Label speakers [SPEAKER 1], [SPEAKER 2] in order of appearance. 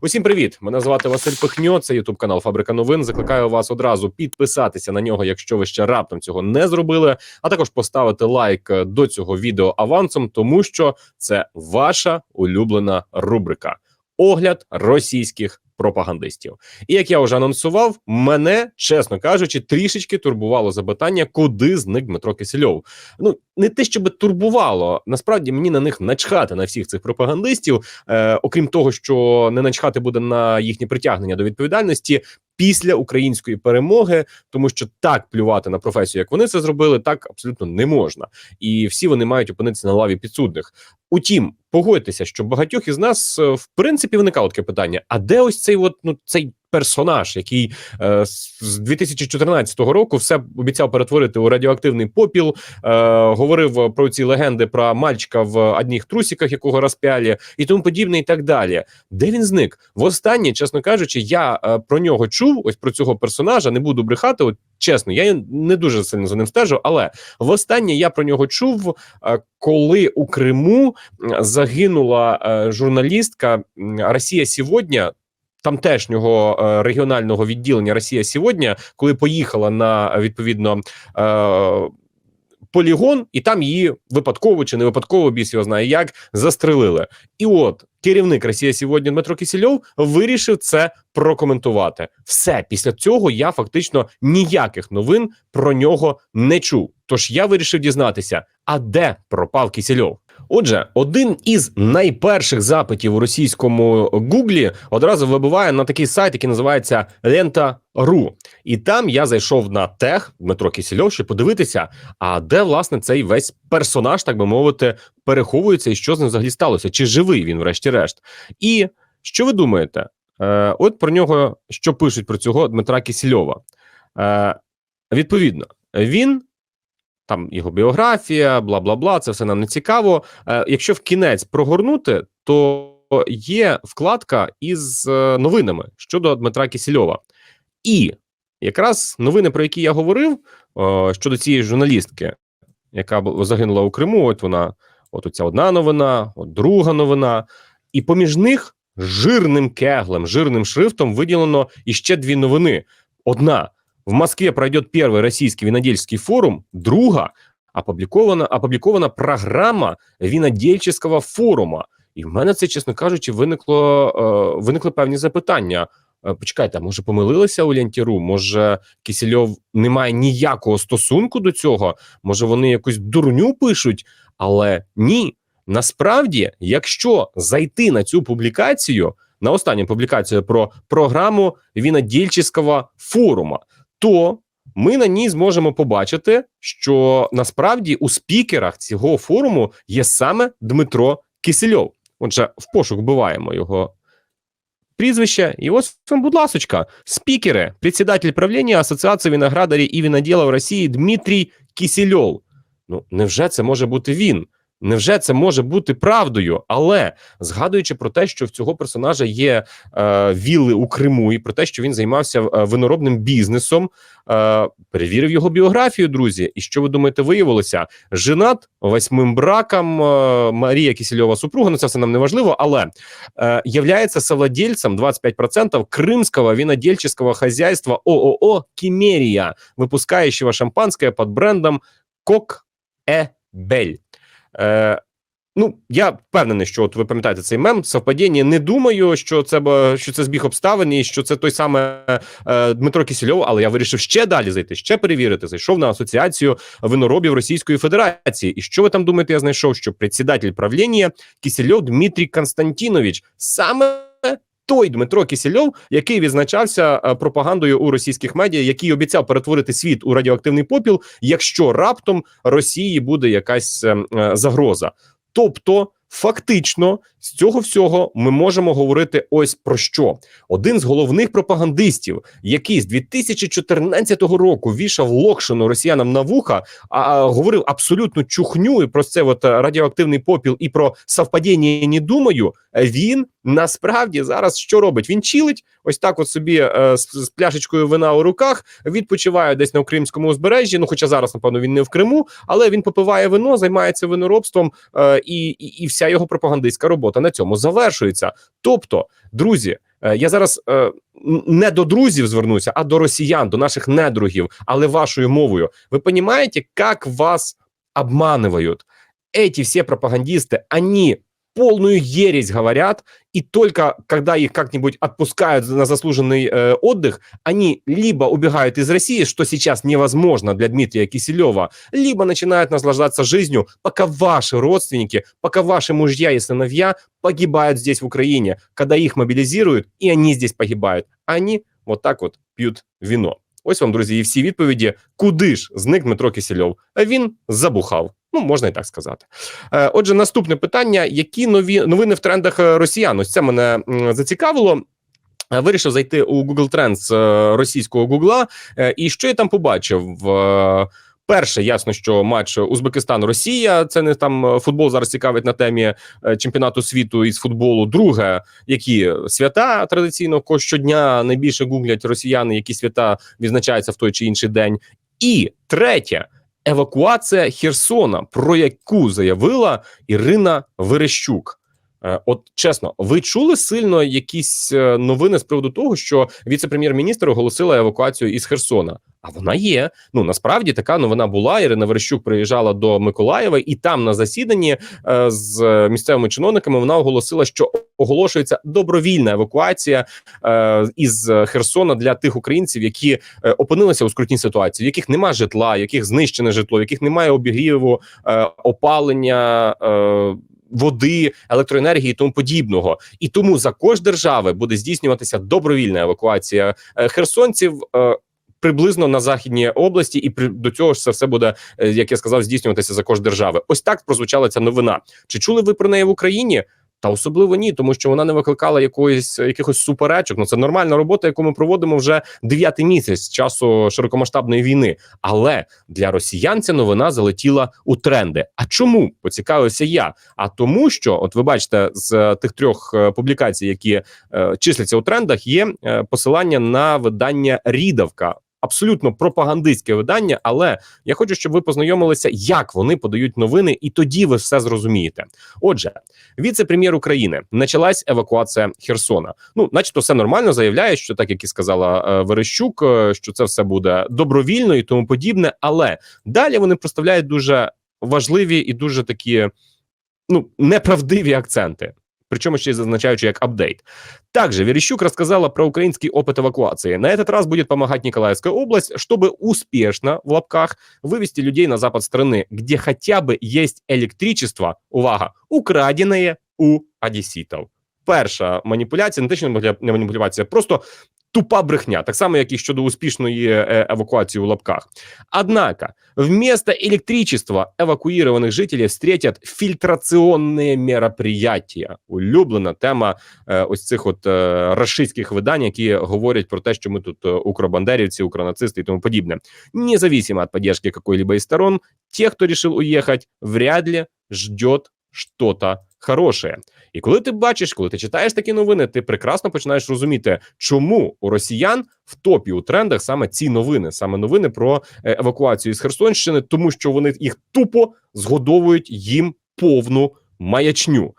[SPEAKER 1] Усім привіт! Мене звати Василь Пихньо. Це Ютуб канал Фабрика Новин. Закликаю вас одразу підписатися на нього, якщо ви ще раптом цього не зробили. А також поставити лайк е, до цього відео авансом, тому що це ваша улюблена рубрика огляд російських пропагандистів. І як я вже анонсував, мене, чесно кажучи, трішечки турбувало запитання, куди зник Дмитро Кисельов. Ну не те, щоб турбувало. Насправді мені на них начхати на всіх цих пропагандистів. Е, окрім того, що не начхати буде на їхнє притягнення до відповідальності. Після української перемоги, тому що так плювати на професію, як вони це зробили, так абсолютно не можна, і всі вони мають опинитися на лаві підсудних. Утім, погодьтеся, що багатьох із нас е, в принципі виникало таке питання: а де ось цей от ну цей персонаж, який е, з 2014 року все обіцяв перетворити у радіоактивний попіл, е, говорив про ці легенди про мальчика в одних трусиках, якого розп'яли, і тому подібне, і так далі. Де він зник? Востаннє, чесно кажучи, я е, про нього чув. Ось про цього персонажа не буду брехати. От чесно, я не дуже сильно за ним стежу, але востаннє я про нього чув, е, коли у Криму загинула е, журналістка Росія сьогодні. Тамтешнього е, регіонального відділення Росія сьогодні, коли поїхала на відповідно полігон, і там її випадково чи не випадково біс його знає як застрелили. І от керівник Росія сьогодні Дмитро Кисельов вирішив це прокоментувати. Все після цього я фактично ніяких новин про нього не чув. Тож я вирішив дізнатися, а де пропав Кисельов? Отже, один із найперших запитів у російському Гуглі одразу вибиває на такий сайт, який називається Лента.ру. І там я зайшов на тех Дмитро Кисельов, щоб подивитися, а де власне цей весь персонаж, так би мовити, переховується, і що з ним взагалі сталося? Чи живий він, врешті-решт? І що ви думаєте? Е, От про нього що пишуть про цього Дмитра Кисельова. Е, Відповідно, він там його біографія, бла бла бла. Це все нам не цікаво. Е, якщо в кінець прогорнути, то є вкладка із е, новинами щодо Дмитра Кісільова. І якраз новини, про які я говорив, е, щодо цієї журналістки, яка загинула у Криму. От вона, от оця одна новина, от друга новина, і поміж них жирним кеглем, жирним шрифтом виділено іще дві новини. Одна в Москве пройдет первый российский винодельский форум, друга опубликована, опубликована програма винодельческого форума. І в мене це, чесно кажучи, виникло, е, виникли певні запитання. Е, Почекайте, а може помилилися у Лянтіру? Може, Кисельов не має ніякого стосунку до цього? Може, вони якусь дурню пишуть? Але ні. Насправді, якщо зайти на цю публікацію, на останню публікацію про програму винодільческого форума, то ми на ній зможемо побачити, що насправді у спікерах цього форуму є саме Дмитро Кисельов. Отже, в пошук вбиваємо його прізвище. І ось будь ласочка, спікери, председатель правління Асоціації виноградарів і виноділів Росії Дмитрій Кисельов. Ну, невже це може бути він? Невже це може бути правдою? Але згадуючи про те, що в цього персонажа є е, вілли у Криму, і про те, що він займався е, виноробним бізнесом, е, перевірив його біографію, друзі. І що ви думаєте, виявилося? Женат восьмим браком е, Марія Кисельова супруга. Ну це все нам не важливо, але е, являється совладельцем 25% крымского винодельческого хозяйства ООО «Кимерия», выпускающего шампанское под брендом «Кок Е Бель». Е, Ну, я впевнений, що от ви пам'ятаєте цей мем. Совпадіння не думаю, що це що це збіг обставин і що це той саме е, Дмитро Кісельов, але я вирішив ще далі зайти, ще перевірити. Зайшов на асоціацію виноробів Російської Федерації. І що ви там думаєте? Я знайшов, що председатель правління Кісельов Дмитрій Константінович саме. Той Дмитро Кісельов, який відзначався е, пропагандою у російських медіа, який обіцяв перетворити світ у радіоактивний попіл, якщо раптом Росії буде якась е, е, загроза. Тобто, фактично, з цього всього ми можемо говорити ось про що. Один з головних пропагандистів, який з 2014 року вішав локшину росіянам на вуха, а, говорив абсолютну чухню і про це от е, радіоактивний попіл і про совпадіння не думаю. е, Він насправді зараз що робить? Він чилить ось так, от собі е, з, з пляшечкою вина у руках, відпочиває десь на Кримському узбережжі. Ну, хоча зараз, напевно, він не в Криму, але він попиває вино, займається виноробством, е, і, і, і вся його пропагандистська робота на цьому завершується. Тобто, друзі, Е, Я зараз е, н- не до друзів звернуся, а до росіян, до наших недругів, але вашою мовою. Ви розумієте, як вас обманывают? Эти все пропагандисты, они полную ересь говорят, и только когда их как-нибудь отпускают на заслуженный э, отдых, они либо убегают из России, что сейчас невозможно для Дмитрия Киселева, либо начинают наслаждаться жизнью, пока ваши родственники, пока ваши мужья и сыновья погибают здесь, в Украине, когда их мобилизируют, и они здесь погибают. Они вот так от п'ють віно. Ось вам, друзі, і всі відповіді, куди ж зник Дмитро Кисельов. А він забухав. Ну, можна і так сказати. Е, Отже, наступне питання: які нові новини в трендах е, росіян? Ось це мене зацікавило. Е, Вирішив зайти у Google Trends російського Гугла. І що я там побачив? Перше, ясно, що матч Узбекистан-Росія. Це не там футбол зараз цікавить на темі чемпіонату світу із футболу. Друге, які свята традиційно щодня найбільше гуглять росіяни, які свята відзначаються в той чи інший день. І третє евакуація Херсона, про яку заявила Ірина Верещук. Е, От чесно, ви чули сильно якісь е, новини з приводу того, що віце-прем'єр-міністр оголосила евакуацію із Херсона? А вона є. Ну насправді така новина була. Ірина Верещук приїжджала до Миколаєва, і там на засіданні е, з місцевими чиновниками вона оголосила, що оголошується добровільна евакуація із Херсона для тих українців, які опинилися у скрутній ситуації, в яких немає житла, в яких знищене житло, в яких немає обігріву, опалення. Води, електроенергії тому подібного, і тому за кошт держави буде здійснюватися добровільна евакуація е, херсонців е, приблизно на західній області, і при до цього ж це все буде, е, як я сказав, здійснюватися за кошт держави. Ось так прозвучала ця новина. Чи чули ви про неї в Україні? Та особливо ні, тому що вона не викликала якоїсь якихось суперечок. Ну це нормальна робота, яку ми проводимо вже дев'ятий місяць з часу широкомасштабної війни. Але для росіян ця новина залетіла у тренди. А чому поцікавився я? А тому, що от ви бачите, з тих трьох е, публікацій, які е, числяться у трендах, є е, посилання на видання Рідавка. Абсолютно пропагандистське видання, але я хочу, щоб ви познайомилися, як вони подають новини, і тоді ви все зрозумієте. Отже, віце-прем'єр України почалась евакуація Херсона. Ну, начебто, все нормально заявляє, що так як і сказала е, Верещук, е, що це все буде добровільно і тому подібне. Але далі вони представляють дуже важливі і дуже такі ну неправдиві акценти. Причому ще й зазначаючи як апдейт. Также Верещук рассказала про украинский опыт эвакуации. На этот раз будет помогать Николаевская область, чтобы успешно, в лапках, вывести людей на запад страны, где хотя бы есть электричество, увага, украденное у одесситов. Перша маніпуляція, не те, що маніпуля- не маніпуляція, просто тупа брехня, так само, як і щодо успішної е, евакуації у лапках. Однако, вместо электричества эвакуированных жителей встретят фильтрационные мероприятия. Улюблена тема е, ось цих от е, рашистських видань, які говорять про те, що ми тут е, укробандерівці, укронацисти і тому подібне. Независимо от поддержки какой-либо из сторон, те, хто решил уехать, вряд ли ждет что-то хороше. І коли ти бачиш, коли ти читаєш такі новини, ти прекрасно починаєш розуміти, чому у росіян в топі у трендах саме ці новини, саме новини про е, евакуацію з Херсонщини, тому що вони їх тупо згодовують їм повну маячню.